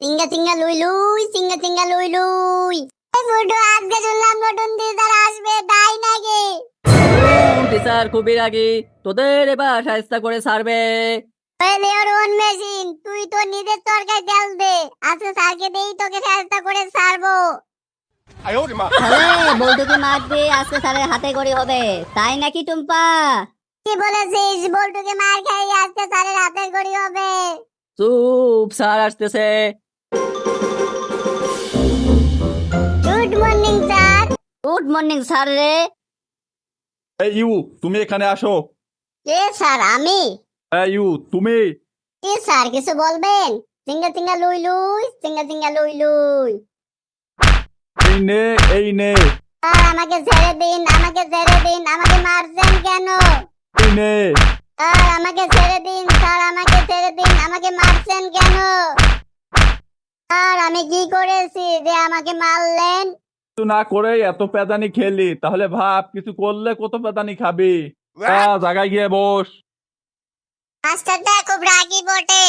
চিঙ্গা চিঙ্গা লুই লুই চিঙ্গা চিঙ্গা লুই লুই। এই মুডু আজকে শুনলাম নতুন দিদার আসবে তাই নাকি? টিচার খুবই রাগি। তোদের এবার সাহিস্তা করে ছাড়বে লিওর মেশিন তুই তো নিজের তরকায় তেল দে। আজকে স্যারকে দেই তোকে সাহিস্তা করে ছাড়বো হ্যাঁ, আজকে স্যারের হাতে করি হবে। তাই নাকি টুম্পা? কি বলেছিস? বল্টুকে মার খাই আজকে স্যারের হাতে করি হবে। চুপ স্যার আসতেছে। Good morning sir good morning sir রে এই ইউ তুমি এখানে আসো। কে স্যার আমি। এই ইউ তুমি? কি স্যার কিছু বলবেন? সিঙ্গা সিঙ্গা লুই লুই সিঙ্গা সিঙ্গা লুই লুই। এই নে এই নে। স্যার আমাকে ছেড়ে দিন আমাকে ছেড়ে দিন আমাকে মারছেন কেন? এই নে। স্যার আমাকে ছেড়ে দিন স্যার আমাকে ছেড়ে দিন আমাকে মারছেন কেন? স্যার আমি কি করেছি যে আমাকে মারলেন? কিছু না করে এত পেদানি খেলি তাহলে ভাব কিছু করলে কত পেদানি খাবি? জায়গায় গিয়ে বস। মাস্টারটা খুব রাগি বটে।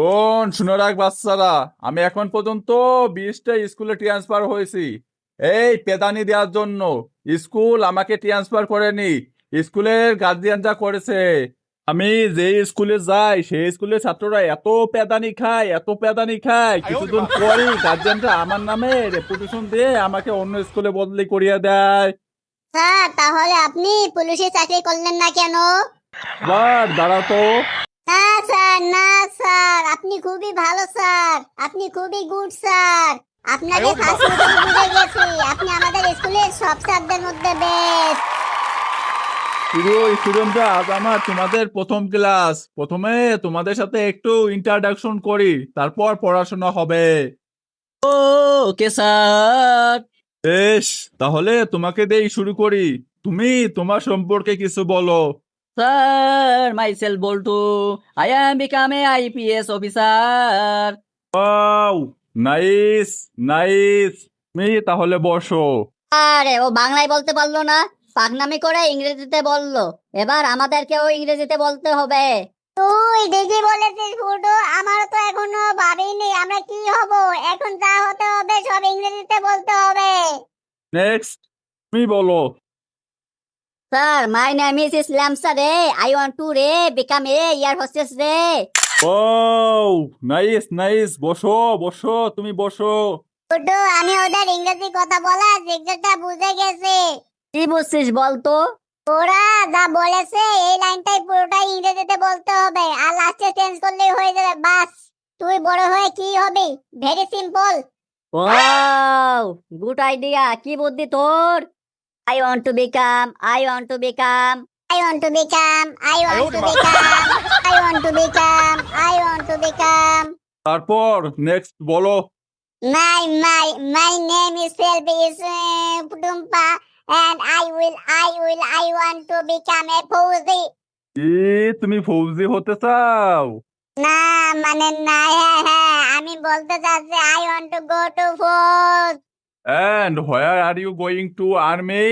কোন শুনে রাখ বাচ্চারা আমি এখন পর্যন্ত বিশটা স্কুলে ট্রান্সফার হয়েছি। এই পেদানি দেওয়ার জন্য স্কুল আমাকে ট্রান্সফার করেনি স্কুলের গার্জিয়ানরা করেছে। আমি যে স্কুলে যাই সেই স্কুলের ছাত্ররা এত পেদানি খায় এত পেদানি খায়। কিছুদিন পরেই গার্জিয়ানরা আমার নামে রেপুটেশন দিয়ে আমাকে অন্য স্কুলে বদলি করিয়ে দেয়। স্যার তাহলে আপনি পুলিশে চাকরি করলেন না কেন? বার দাঁড়াতো না স্যার না স্যার। আপনি খুবই ভালো স্যার। আপনি খুবই গুড স্যার। আপনাকে ফার্স্ট বুঝে গেছি। আপনি আমাদের স্কুলের সব স্যারদের মধ্যে বেস্ট প্রিয় স্টুডেন্টরা আজ আমার তোমাদের প্রথম ক্লাস প্রথমে তোমাদের সাথে একটু ইন্ট্রোডাকশন করি তারপর পড়াশোনা হবে। ও ওকে স্যার বেশ তাহলে তোমাকে দেই শুরু করি। তুমি তোমার সম্পর্কে কিছু বলো। Sir myself Boltu I am become a IPS officer wow nice nice তুমি তাহলে বসো। আরে ও বাংলায় বলতে পারল না। পাগনামি করে ইংরেজিতে বলল। এবার আমাদেরকেও ইংরেজিতে বলতে হবে। তুই ঠিকই বলেছিস ফুটু আমারও তো এখনও ভাবিনি আমরা কি হব? এখন যা হতে হবে সব ইংরেজিতে বলতে হবে। নেক্সট তুমি বলো। Sir my name is Islam sir রে আই ওয়ান্ট টু রে বিকাম এ ইয়ার হোস্টেস রে ওয়াও নাইস নাইস বসো বসো তুমি বসো। ফুটু আমি ওদের ইংরেজি কথা বলা জিজ্ঞাসা বুঝে গেছি। কি বুঝছিস বলতো? ওরা যা বলেছে এই লাইনটাই পুরোটাই ইংরেজিতে বলতে হবে। আর লাস্টে চেঞ্জ করলেই হয়ে যাবে বাস। তুই বড় হয়ে কি হবি? Very simple wow good idea কি বুদ্ধি তোর? I want to become I want to become I want to become, I want to become, I want to become, I want to become. তারপর নেক্সট বলো। My, my name is Selby is uh, Pudumpa and I will, I will, I want to become a Fauzi. কি তুমি ফৌজি হতে চাও? না মানে না হ্যাঁ হ্যাঁ আমি বলতে চাচ্ছি I want to go to Fauj And where are you going to army?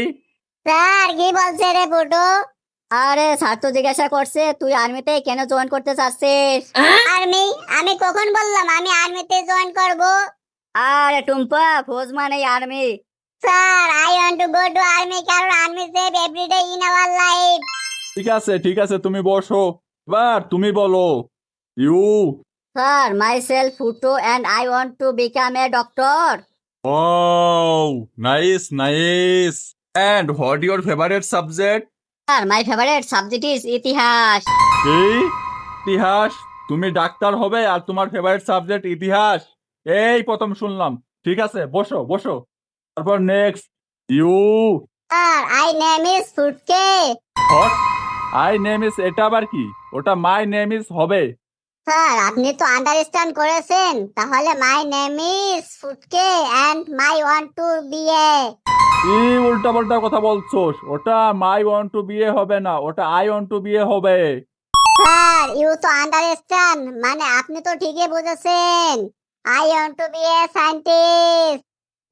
স্যার কি বলছে রে ফুটু আরে স্যার তো জিজ্ঞাসা করছে তুই আর্মিতে কেন জয়েন করতে চাচ্ছিস? আর্মি আমি কখন বললাম আমি আর্মিতে জয়েন করব? আরে টুম্পা ফৌজ মানে army sir I want to go to army কারণ army save everyday in our life ঠিক আছে ঠিক আছে তুমি বসো। এবার তুমি বলো you sir myself Phuto and I want to become a doctor wow nice nice and what your favourite subject sir my favourite subject is ইতিহাস কি ইতিহাস তুমি ডাক্তার হবে আর তোমার ফেভারিট সাবজেক্ট ইতিহাস। এই প্রথম শুনলাম। ঠিক আছে বসো বসো। তারপর next you sir I name is Phutke what I name is এটা আবার কি? ওটা মাই নেম ইজ হবে। স্যার আপনি তো আন্ডারস্ট্যান্ড করেছেন। তাহলে my name is Phutke and my want to be a কি উল্টা পাল্টা কথা বলছোস? ওটা মাই ওয়ান্ট টু বিয়ে হবে না ওটা আই ওয়ান্ট টু বিয়ে হবে। স্যার ইউ তো আন্ডারস্ট্যান্ড মানে আপনি তো ঠিকই বুঝেছেন। I want to be a scientist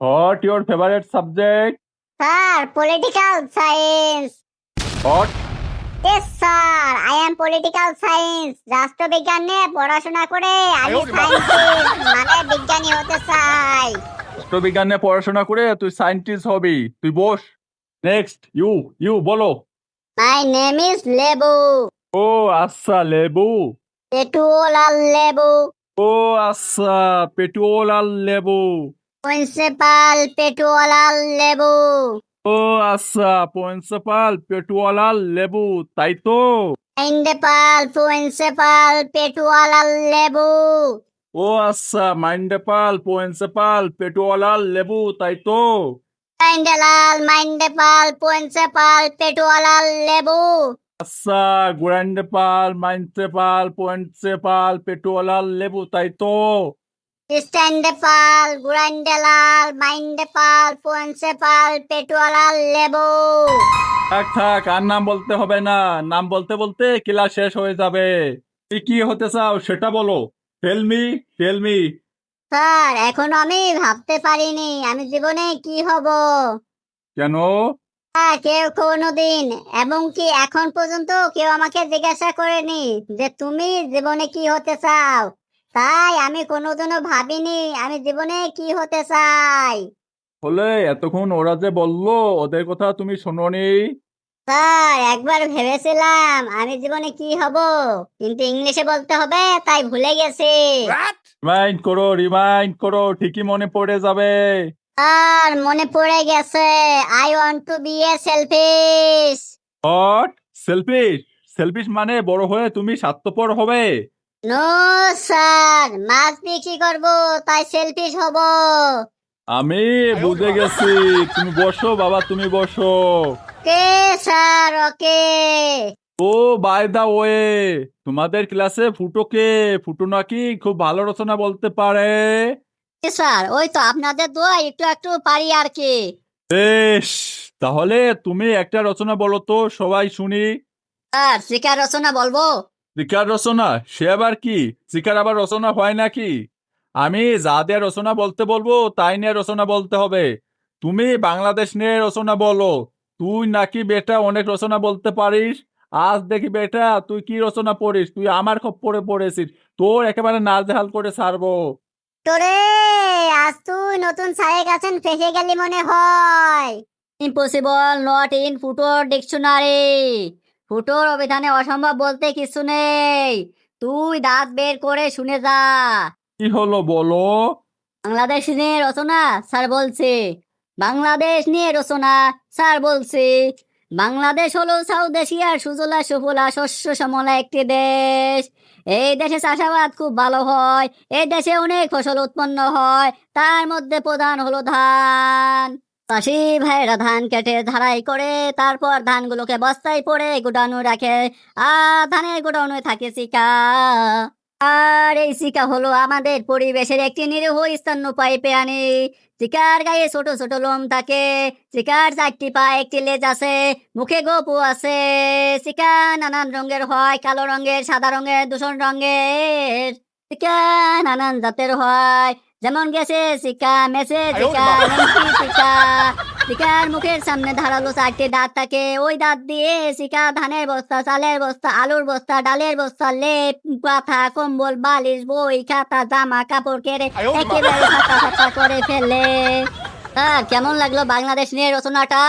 what your favourite subject sir political science what Yes, sir. I am political science রাষ্ট্রবিজ্ঞান নিয়ে পড়াশোনা করে আমি। সায়েন্টিস্ট মানে বিজ্ঞানী হতে চাই। রাষ্ট্রবিজ্ঞানে পড়াশোনা করে তুই সায়েন্টিস্ট হবি। তুই বস। নেক্সট ইউ ইউ বলো। মাই নেম ইজ লেবু ও আচ্ছা লেবু পেটুয়ালাল লেবু ও আচ্ছা পেট্রোল আর লেবু প্রিন্সিপাল পেটুয়ালাল লেবু। ও আচ্ছা প্রিন্সিপাল পেট্রোল আর লেবু তাই তো। ইন্ডেপাল প্রিন্সিপাল পেটুয়ালাল লেবু। ও আচ্ছা মাইন্ডেপাল প্রিন্সিপাল পেট্রোল আর লেবু তাই তো। ইন্ডেলাল মাইন্ডেপাল প্রিন্সিপাল পেটুয়ালাল লেবু। আচ্ছা গ্র্যান্ডেপাল মাইন্ডেপাল প্রিন্সিপাল পেট্রোল আর লেবু তাই তো। স্ট্যান্ডেপাল গুরান্ডেলাল মাইন্ডেপাল প্রিন্সিপাল পেটুয়ালাল লেবু। থাক থাক আর নাম বলতে হবে না। নাম বলতে বলতে ক্লাস শেষ হয়ে যাবে। তুই কি হতে চাও সেটা বলো। টেলমি টেলমি স্যার এখনও আমি ভাবতে পারিনি আমি জীবনে কি হব? কেন? স্যার কেউ কোনোদিন এবং কি এখন পর্যন্ত কেউ আমাকে জিজ্ঞাসা করেনি যে তুমি জীবনে কি হতে চাও? তাই আমি কোনোদিনও ভাবিনি আমি জীবনে কি হতে চাই। হলে এতক্ষণ ওরা যে বলল ওদের কথা তুমি শোনোনি। স্যার একবার ভেবেছিলাম আমি জীবনে কি হব কিন্তু ইংলিশে বলতে হবে তাই ভুলে গেছি। রিমাইন্ড করো রিমাইন্ড করো ঠিকই মনে পড়ে যাবে। আর মনে পড়ে গেছে I want to be a selfish hot selfish selfish মানে বড় হয়ে তুমি স্বার্থপর হবে। No sir. মাছ বিক্রি করব তাই সেলফিশ হব। আমি বুঝে গেছি। তুমি বসো বাবা তুমি বসো। কে sir okay. Oh by the way. তোমাদের ক্লাসে ফুটো কে? ফুটো নাকি খুব ভালো রচনা বলতে পারে। স্যার ওই তো আপনাদের দোয়া একটু একটু পারি আর কি। বেশ তাহলে তুমি একটা রচনা বলো তো সবাই শুনি। স্যার শিকার রচনা বলব? শিকার রচনা, সে আবার কি? শিকার আবার রচনা হয় নাকি? আমি যা দিয়ে রচনা বলতে বলব, তাই নিয়ে রচনা বলতে হবে। তুমি বাংলাদেশ নিয়ে রচনা বলো। তুই নাকি বেটা অনেক রচনা বলতে পারিস? আজ দেখি বেটা, তুই কি রচনা পড়িস? তুই আমার খুব পড়ে পড়েছিস। তোর একেবারে নাজেহাল করে ছাড়বো। তোরে, আজ তুই নতুন সাহেব আছেন, ফেসে গেলি মনে হয়। ইম্পসিবল নট ইন ফুটোর ডিকশনারি ফুটোর অভিধানে অসম্ভব বলতে কিছু নেই। তুই দাঁত বের করে শুনে যা। কি হলো বলো? বাংলাদেশ নিয়ে রচনা স্যার বলছে। বাংলাদেশ নিয়ে রচনা স্যার বলছে। বাংলাদেশ হলো সাউথ এশিয়ার সুজলা সুফলা শস্য সমলা একটি দেশ। এই দেশে চাষাবাদ খুব ভালো হয় এই দেশে অনেক ফসল উৎপন্ন হয় তার মধ্যে প্রধান হলো ধান। চাষি ভাইরা ধান কেটে ধারাই করে, তারপর ধানগুলোকে বস্তায় পরে গোডাউনে রাখে। আর ধানের গোডাউনে থাকে চিকা আর এই চিকা হলো আমাদের পরিবেশের একটি নিরীহ স্তন্যপায়ী প্রাণী। চিকার গায়ে ছোট ছোট লোম থাকে চিকার চারটি পা একটি লেজ আছে, মুখে গোপু আছে। চিকা নানান রঙের হয়, কালো রঙের, সাদা রঙের, দূষণ রঙের। চিকা নানান জাতের হয়। যেমন গেছে চিকা মেসে নেংটি চিকা চিকার মুখের সামনে ধারালো চারটি দাঁত থাকে। ওই দাঁত দিয়ে চিকা ধানের বস্তা চালের বস্তা আলুর বস্তা ডালের বস্তা লেপ কাঁথা কম্বল বালিশ বই খাতা জামা কাপড় কেড়ে একেবারে ফাটা ফাটা করে ফেলে। স্যার কেমন লাগল বাংলাদেশ নিয়ে রচনাটা?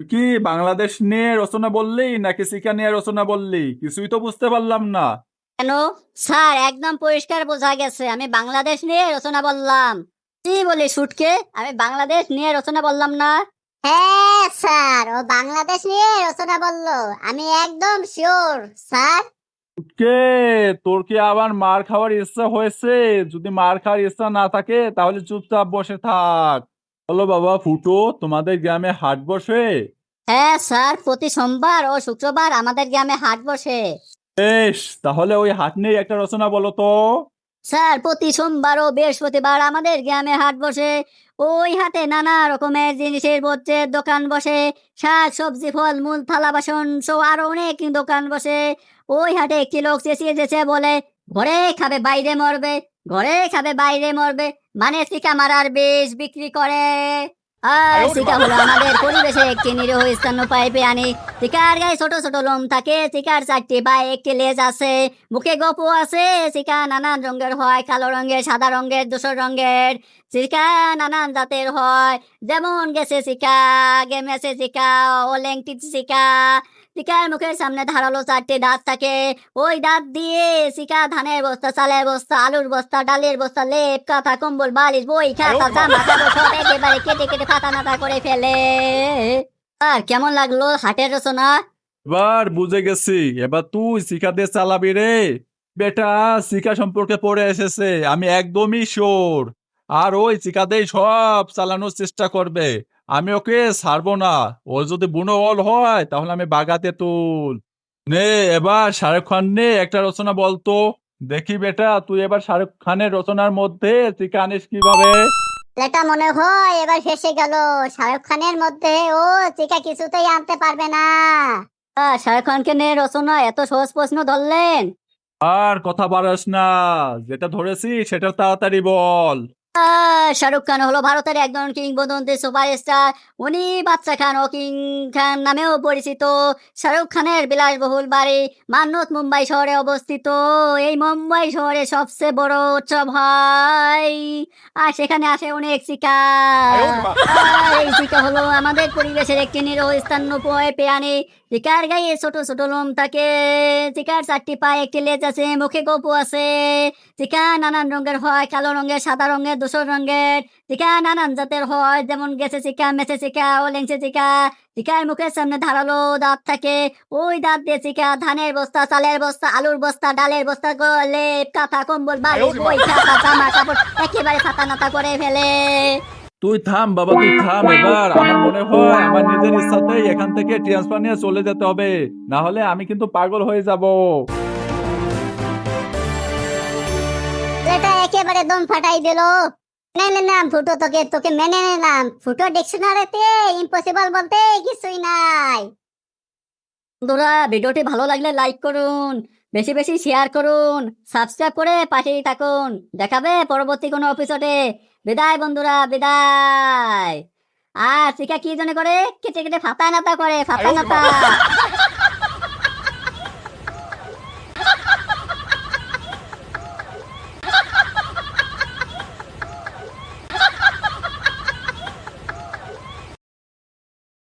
কি বাংলাদেশ নিয়ে রচনা বললি নাকি শিকা নিয়ে রচনা বললি? কিছুই তো বুঝতে পারলাম না। কেন? স্যার একদম পরিষ্কার বোঝা গেছে। আমি বাংলাদেশ নিয়ে রচনা বললাম। কি বলি শুটকে আমি বাংলাদেশ নিয়ে রচনা বললাম না? হ্যাঁ স্যার। ও বাংলাদেশ নিয়ে রচনা বলল। আমি একদম শিওর স্যার। কে তোর কি আবার মার খাওয়ার ইচ্ছা হয়েছে? যদি মার খাওয়ার ইচ্ছা না থাকে তাহলে চুপচাপ বসে থাক। বলো বাবা ফুটো তোমাদের গ্রামে হাট বসে? হ্যাঁ স্যার প্রতি সোমবার ও শুক্রবার আমাদের গ্রামে হাট বসে। বেশ তাহলে ওই হাট নিয়ে একটা রচনা বলো তো। স্যার, প্রতি সোমবার ও বৃহস্পতিবার আমাদের গ্রামে হাট বসে। ওই হাটে নানা রকমের জিনিসের বজ্রের দোকান বসে। শাক, সবজি, ফল, মূল, থালা, বাসন সব আরও অনেক দোকান বসে। ওই হাটে একটি লোক চেঁচিয়ে যেছে বলে, ঘরে খাবে, বাইরে মরবে। ঘরে খাবে, বাইরে মরবে। মানে চিকা মারার বেশ বিক্রি করে। আর শিকা হলো আমাদের পরিবেশে একটি নিরীহ স্তন্যপায়ী প্রাণী শিকার গায়ে ছোট ছোট লোম থাকে শিকার চারটি পায়ে একটি লেজ আছে। মুখে গপু আছে শিকা নানান রঙের হয় কালো রঙের সাদা রঙের ধূসর রঙের। শিকা নানান জাতের হয় যেমন গেছে শিকা গেমেছে শিকা ও লেংটি শিকা শিকার মুখের সামনে ধারালো চারটি দাঁত থাকে। ওই দাঁত দিয়ে শিকা ধানের বস্তা চালের বস্তা আলুর বস্তা ডালের বস্তা লেপ কাঁথা কম্বল বালিশ বই খাতা জামা কাপড় সব একেবারে কেটে কেটে ফাটা নাতা করে ফেলে। আর কেমন লাগল হাটের রচনা? এবার বুঝে গেছি। এবার তুই শিখা দিয়ে চালাবি রে। বেটা শিখা সম্পর্কে পড়ে এসেছে। আমি একদমই শোর আর ওই চিকাতেই সব চালানোর চেষ্টা করবে। আমি ওকে ছাড়বো না। ও যদি বুনো অল হয় তাহলে আমি বাগাতে তুল। নে এবার শাহরুখ খান নে একটা রচনা বলতো দেখি বেটা তুই এবার শাহরুখ খানের রচনার মধ্যে চিকা আনিস কীভাবে? এটা মনে হয় এবার ফেসে গেল। শাহরুখ খানের মধ্যে ও চিকা কিছুতেই আনতে পারবে না। শাহরুখ খানকে নিয়ে রচনা এত সহজ প্রশ্ন ধরলেন। আর কথা বাড়াস না। যেটা ধরেছি সেটা তাড়াতাড়ি বল। শাহরুখ খান হলো ভারতের একজন কিংবদন্তি সুপারস্টার। উনি বাচ্চা খান ও কিং খান নামেও পরিচিত। শাহরুখ খানের বিলাসবহুল বাড়ি মান্নত মুম্বাই শহরে অবস্থিত। এই মুম্বাই শহরে সবচেয়ে বড় উৎসব হয়। আর সেখানে আসে অনেক আর এই শিকা হলো আমাদের পরিবেশের একটি নিরহ স্থান্য প্রাণী। শিকার গায়ে ছোট ছোট লোম থাকে। শিকার চারটি পায়ে একটি লেজ আছে, মুখে গপু আছে। টিকা নানান রঙের হয়, কালো রঙের, সাদা রঙের, ধূসর রঙের। টিকা নানান জাতের হয়, যেমন গেছে চিকা মেছে চিকা ও লেংচে চিকা টিকার মুখের সামনে ধারালো দাঁত থাকে। ওই দাঁত দিয়ে চিকা ধানের বস্তা, চালের বস্তা, আলুর বস্তা, ডালের বস্তা লেপ কাঁথা, কম্বল, বালিশ, বই জামা, কাপড় একেবারে ছাতা নাতা করে ফেলে। তুই থাম বাবা, তুই থাম এবার। আমার মনে হয় আমার নিজের ইচ্ছাতেই এখান থেকে ট্রান্সফার নিয়ে চলে যেতে হবে। না হলে আমি কিন্তু পাগল হয়ে যাব। এটা একেবারে দম ফাটাই দিল। মেনে নিলাম ফুটো তোকে তোকে মেনে নিলাম। ফুটো ডিকশনারিতে ইম্পসিবল বলতে কিছুই নাই। বন্ধুরা, ভিডিওটি ভালো লাগলে লাইক করুন। বেশি বেশি শেয়ার করুন সাবস্ক্রাইব করে পাশেই থাকুন। দেখাবে পরবর্তী কোনো এপিসোডে বিদায় বন্ধুরা বিদায়। আর শিখা কি জন্য করে? কেটে কেটে ফাতা নাতা করে ফাতা নাতা